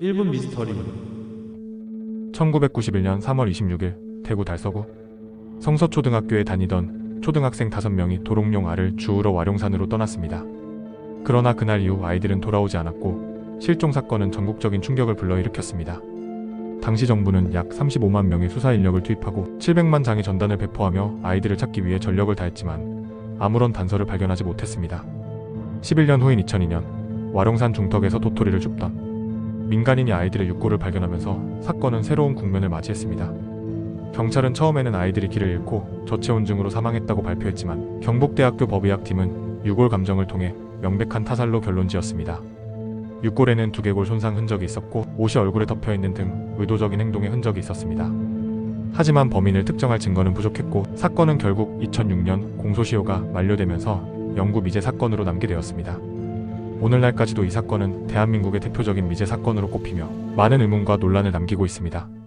1분 미스터리 1991년 3월 26일 대구 달서구 성서초등학교에 다니던 초등학생 5명이 도롱뇽 알을 주우러 와룡산으로 떠났습니다. 그러나 그날 이후 아이들은 돌아오지 않았고 실종 사건은 전국적인 충격을 불러일으켰습니다. 당시 정부는 약 35만 명의 수사 인력을 투입하고 700만 장의 전단을 배포하며 아이들을 찾기 위해 전력을 다했지만 아무런 단서를 발견하지 못했습니다. 11년 후인 2002년 와룡산 중턱에서 도토리를 줍던 민간인이 아이들의 육고를 발견하면서 사건은 새로운 국면을 맞이했습니다. 경찰은 처음에는 아이들이 길을 잃고 저체온증으로 사망했다고 발표했지만 경북대학교 법의학팀은 유골 감정을 통해 명백한 타살로 결론지었습니다. 육골에는 두개골 손상 흔적이 있었고 옷이 얼굴에 덮여 있는 등 의도적인 행동의 흔적이 있었습니다. 하지만 범인을 특정할 증거는 부족했고 사건은 결국 2006년 공소시효가 만료되면서 영구 미제 사건으로 남게 되었습니다. 오늘날까지도 이 사건은 대한민국의 대표적인 미제 사건으로 꼽히며 많은 의문과 논란을 남기고 있습니다.